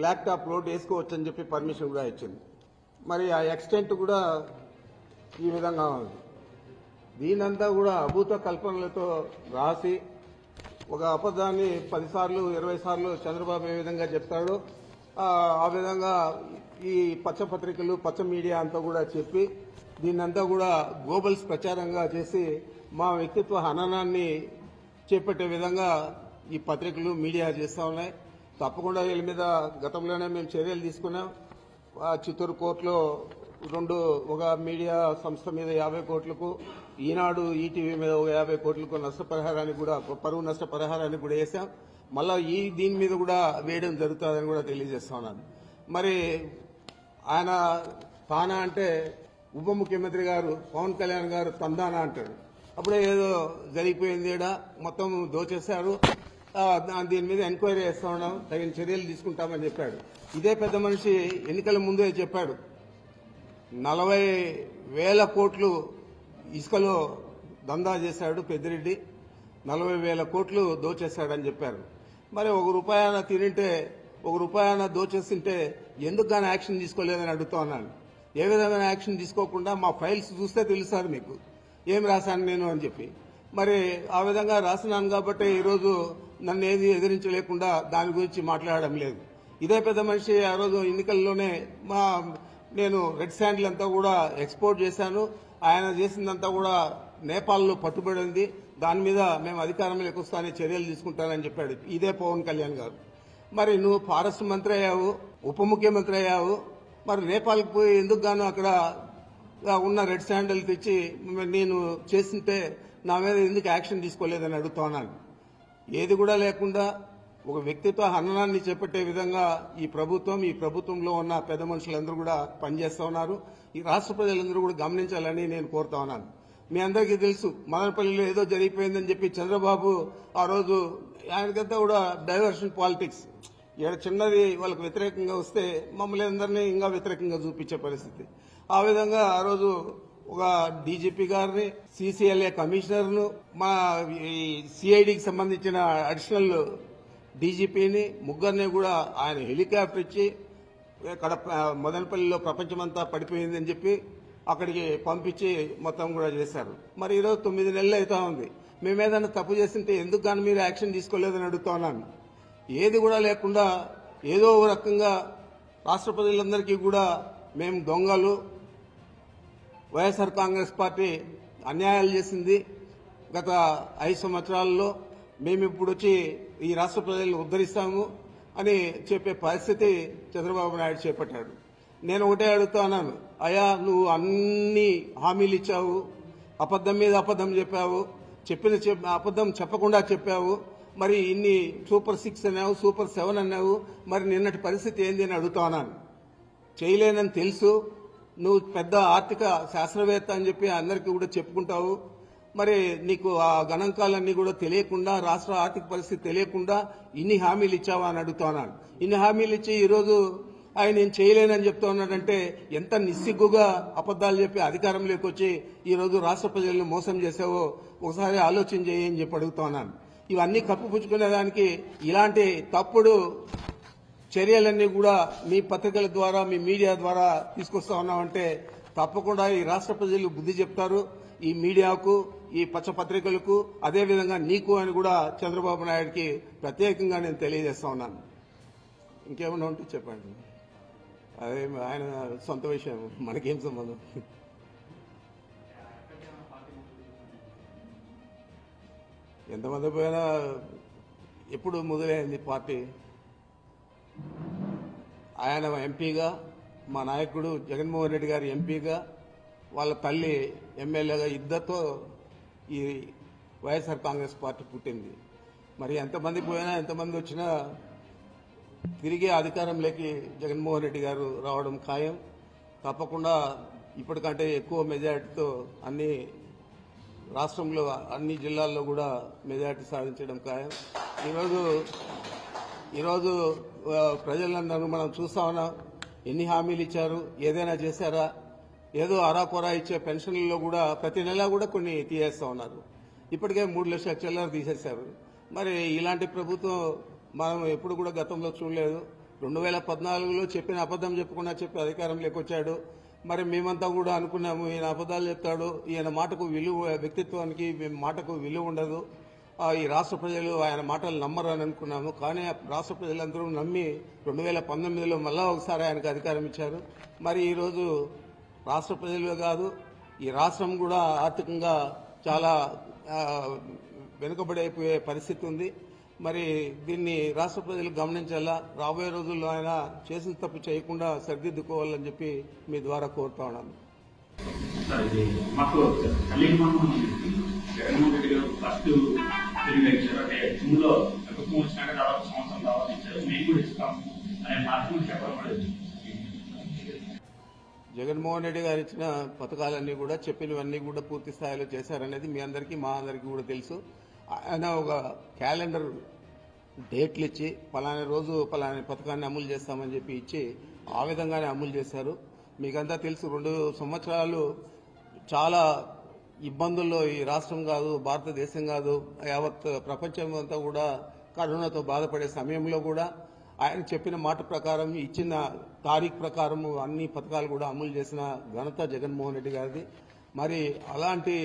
Black top road వేసుకోవచ్చు అని చెప్పి పర్మిషన్ కూడా ఇచ్చింది. మరి ఆ ఎక్స్టెంట్ కూడా ఈ విధంగా ఉంది. దీనంతా కూడా అభూత కల్పనలతో రాసి ఒక అబద్ధాన్ని పదిసార్లు ఇరవై సార్లు చంద్రబాబు ఏ విధంగా చెప్తాడో ఆ, విధంగా ఈ పచ్చ పత్రికలు పచ్చ మీడియా అంతా కూడా చెప్పి దీన్నంతా కూడా గోబల్స్ ప్రచారంగా చేసి మా వ్యక్తిత్వ హననాన్ని చేపట్టే విధంగా ఈ పత్రికలు మీడియా చేస్తూ ఉన్నాయి. తప్పకుండా వీళ్ళ మీద గతంలోనే మేము చర్యలు తీసుకున్నాం. ఆ చిత్తూరు కోర్టులో రెండు ఒక మీడియా సంస్థ మీద యాభై కోట్లకు ఈనాడు ఈటీవీ మీద ఒక యాభై కోట్లకు నష్టపరిహారానికి కూడా పరువు నష్టపరిహారానికి కూడా వేసాం. మళ్ళా ఈ దీని మీద కూడా వేయడం జరుగుతుందని కూడా తెలియజేస్తా ఉన్నాను. మరి ఆయన తానా అంటే ఉప ముఖ్యమంత్రి గారు పవన్ కళ్యాణ్ గారు తందానా అంటాడు. అప్పుడే ఏదో జరిగిపోయింది ఏడా మొత్తం దోచేశారు. దీని మీద ఎంక్వైరీ చేస్తా ఉన్నాం. తగిన చర్యలు తీసుకుంటామని చెప్పాడు. ఇదే పెద్ద మనిషి ఎన్నికల ముందే చెప్పాడు. నలభై వేల కోట్లు ఇసుకలో దందా చేశాడు పెద్దిరెడ్డి. నలభై వేల కోట్లు దోచేశాడని చెప్పారు. మరి ఒక రూపాయన తినింటే ఒక రూపాయన దోచేస్తుంటే ఎందుకు కానీ యాక్షన్ తీసుకోలేదని అడుగుతా ఉన్నాను. ఏ విధమైన యాక్షన్ తీసుకోకుండా మా ఫైల్స్ చూస్తే తెలుస్తారు మీకు. ఏం రాశాను నేను అని చెప్పి. మరి ఆ విధంగా రాసినాను కాబట్టి ఈరోజు నన్ను ఏది ఎదిరించలేకుండా దాని గురించి మాట్లాడడం లేదు. ఇదే పెద్ద మనిషి ఆ రోజు ఎన్నికల్లోనే మా నేను రెడ్ శాండిల్ అంతా కూడా ఎక్స్పోర్ట్ చేశాను. ఆయన చేసిందంతా కూడా నేపాల్లో పట్టుబడి ఉంది దాని మీద మేము అధికారంలోకి వస్తానే చర్యలు తీసుకుంటానని చెప్పాడు. ఇదే పవన్ కళ్యాణ్ గారు. మరి నువ్వు ఫారెస్ట్ మంత్రి అయ్యావు ఉప ముఖ్యమంత్రి అయ్యావు. మరి నేపాల్కి పోయి ఎందుకు గాను అక్కడ ఉన్న రెడ్ శాండిల్ తెచ్చి నేను చేస్తుంటే నా మీద ఎందుకు యాక్షన్ తీసుకోలేదని అడుగుతా ఉన్నాను. ఏది కూడా లేకుండా ఒక వ్యక్తిత్వ హననాన్ని చేపట్టే విధంగా ఈ ప్రభుత్వం ఈ ప్రభుత్వంలో ఉన్న పెద్ద మనుషులందరూ కూడా పనిచేస్తూ ఉన్నారు. ఈ రాష్ట్ర ప్రజలందరూ కూడా గమనించాలని నేను కోరుతా ఉన్నాను. మీ అందరికీ తెలుసు మదనపల్లిలో ఏదో జరిగిపోయిందని చెప్పి చంద్రబాబు ఆ రోజు ఆయనకంతా కూడా డైవర్షన్ పాలిటిక్స్. ఇక్కడ చిన్నది వాళ్ళకి వ్యతిరేకంగా వస్తే మమ్మల్ని అందరినీ ఇంకా వ్యతిరేకంగా చూపించే పరిస్థితి. ఆ విధంగా ఆ రోజు ఒక డీజీపీ గారిని సీసీఎల్ఏ కమిషనర్ను మా సిఐడికి సంబంధించిన అడిషనల్ డీజీపీని ముగ్గురిని కూడా ఆయన హెలికాప్టర్ ఇచ్చి ఇక్కడ మదనపల్లిలో ప్రపంచమంతా పడిపోయిందని చెప్పి అక్కడికి పంపించి మొత్తం కూడా చేశారు. మరి ఈరోజు తొమ్మిది నెలలు అవుతా ఉంది. మేము ఏదైనా తప్పు చేస్తుంటే ఎందుకు కానీ మీరు యాక్షన్ తీసుకోలేదని అడుగుతా ఉన్నాను. ఏది కూడా లేకుండా ఏదో ఒక రకంగా రాష్ట్ర ప్రజలందరికీ కూడా మేము దొంగలు వైఎస్ఆర్ కాంగ్రెస్ పార్టీ అన్యాయాలు చేసింది గత ఐదు సంవత్సరాల్లో. మేము ఇప్పుడు వచ్చి ఈ రాష్ట్ర ప్రజలను ఉద్ధరిస్తాము అని చెప్పే పరిస్థితి చంద్రబాబు నాయుడు చేపట్టాడు. నేను ఒకటే అడుగుతున్నాను అయ్యా నువ్వు అన్ని హామీలు ఇచ్చావు అబద్ధం మీద అబద్ధం చెప్పావు చెప్పిన చెప్ అబద్ధం చెప్పకుండా చెప్పావు మరి ఇన్ని సూపర్ సిక్స్ అన్నావు సూపర్ సెవెన్ అన్నావు మరి నిన్నటి పరిస్థితి ఏంది అని అడుగుతా ఉన్నాను. చేయలేనని తెలుసు నువ్వు పెద్ద ఆర్థిక శాస్త్రవేత్త అని చెప్పి అందరికీ కూడా చెప్పుకుంటావు. మరి నీకు ఆ గణాంకాలన్నీ కూడా తెలియకుండా రాష్ట్ర ఆర్థిక పరిస్థితి తెలియకుండా ఇన్ని హామీలు ఇచ్చావా అని అడుగుతున్నాడు ఇన్ని హామీలు ఇచ్చి ఈరోజు ఆయన నేను చేయలేనని చెప్తా ఉన్నాడంటే ఎంత నిస్సిగ్గుగా అబద్దాలు చెప్పి అధికారంలోకి వచ్చి ఈరోజు రాష్ట్ర ప్రజలను మోసం చేసావో ఒకసారి ఆలోచన చేయని చెప్పి అడుగుతున్నాను ఇవన్నీ ఇవన్నీ కప్పుపుచ్చుకునేదానికి ఇలాంటి తప్పుడు చర్యలన్నీ కూడా మీ పత్రికల ద్వారా మీ మీడియా ద్వారా తీసుకొస్తా ఉన్నామంటే తప్పకుండా ఈ రాష్ట్ర ప్రజలు బుద్ధి చెప్తారు. ఈ మీడియాకు ఈ పచ్చ పత్రికలకు అదేవిధంగా నీకు అని కూడా చంద్రబాబు నాయుడికి ప్రత్యేకంగా నేను తెలియజేస్తా ఉన్నాను. ఇంకేమైనా ఉంటే చెప్పండి. అదే ఆయన సొంత విషయం మనకేం సంబంధం? ఎంతమంది పోయినా ఎప్పుడు మొదలైంది పార్టీ? ఆయన ఎంపీగా మా నాయకుడు జగన్మోహన్ రెడ్డి గారి ఎంపీగా వాళ్ళ తల్లి ఎమ్మెల్యేగా ఇద్దరితో ఈ వైఎస్ఆర్ కాంగ్రెస్ పార్టీ పుట్టింది. మరి ఎంతమంది పోయినా ఎంతమంది వచ్చినా తిరిగి అధికారంలోకి జగన్మోహన్ రెడ్డి గారు రావడం ఖాయం. తప్పకుండా ఇప్పటికంటే ఎక్కువ మెజారిటీతో అన్ని రాష్ట్రంలో అన్ని జిల్లాల్లో కూడా మెజారిటీ సాధించడం ఖాయం. ఈరోజు ఈరోజు ప్రజలందరూ మనం చూస్తా ఉన్నాం. ఎన్ని హామీలు ఇచ్చారు? ఏదైనా చేశారా? ఏదో అరాకొరా ఇచ్చే పెన్షన్లలో కూడా ప్రతి నెల కూడా కొన్ని తీసేస్తా ఉన్నారు. ఇప్పటికే మూడు లక్షల చిల్లర తీసేశారు. మరి ఇలాంటి ప్రభుత్వం మనం ఎప్పుడు కూడా గతంలో చూడలేదు. రెండు వేల పద్నాలుగులో చెప్పిన అబద్ధం చెప్పకుండా చెప్పి అధికారంలోకి వచ్చాడు మరి మేమంతా కూడా అనుకున్నాము ఈయన అబద్ధాలు చెప్తాడు. ఈయన మాటకు విలువ వ్యక్తిత్వానికి మేము మాటకు విలువ ఉండదు. ఈ రాష్ట్ర ప్రజలు ఆయన మాటలు నమ్మరు అని అనుకున్నాము. కానీ రాష్ట్ర ప్రజలందరూ నమ్మి రెండు వేల పంతొమ్మిదిలో మళ్ళా ఒకసారి ఆయనకు అధికారం ఇచ్చారు. మరి ఈరోజు రాష్ట్ర ప్రజలు కాదు ఈ రాష్ట్రం కూడా ఆర్థికంగా చాలా వెనుకబడైపోయే పరిస్థితి ఉంది. మరి దీన్ని రాష్ట్ర ప్రజలు గమనించాలా? రాబోయే రోజుల్లో ఆయన చేసిన తప్పు చేయకుండా సరిదిద్దుకోవాలని చెప్పి మీ ద్వారా కోరుతా ఉన్నాను. మాకు జగన్మోహన్ రెడ్డి గారు ఫస్ట్ ఇచ్చారు అంటే జూన్లో ప్రభుత్వం వచ్చినాక దాదాపు సంవత్సరం తర్వాత ఇచ్చారు. మేము కూడా ఇస్తాము అనే మాట చెప్పడం జగన్మోహన్ రెడ్డి గారు ఇచ్చిన పథకాలన్నీ కూడా చెప్పినవన్నీ కూడా పూర్తి స్థాయిలో చేశారనేది మీ అందరికీ మా అందరికీ కూడా తెలుసు. ఆయన ఒక క్యాలెండర్ డేట్లు ఇచ్చి పలానా రోజు పలానా పథకాన్ని అమలు చేస్తామని చెప్పి ఇచ్చి ఆ విధంగానే అమలు చేశారు. మీకంతా తెలుసు రెండు సంవత్సరాలు చాలా ఇబ్బందుల్లో ఈ రాష్ట్రం కాదు భారతదేశం కాదు యావత్ ప్రపంచం అంతా కూడా కరోనాతో బాధపడే సమయంలో కూడా ఆయన చెప్పిన మాట ప్రకారం ఇచ్చిన తారీఖు ప్రకారం అన్ని పథకాలు కూడా అమలు చేసిన ఘనత జగన్మోహన్ రెడ్డి గారిది. మరి అలాంటి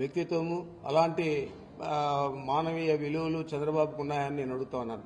వ్యక్తిత్వము అలాంటి మానవీయ విలువలు చంద్రబాబుకు ఉన్నాయని నేను అడుగుతా ఉన్నాను.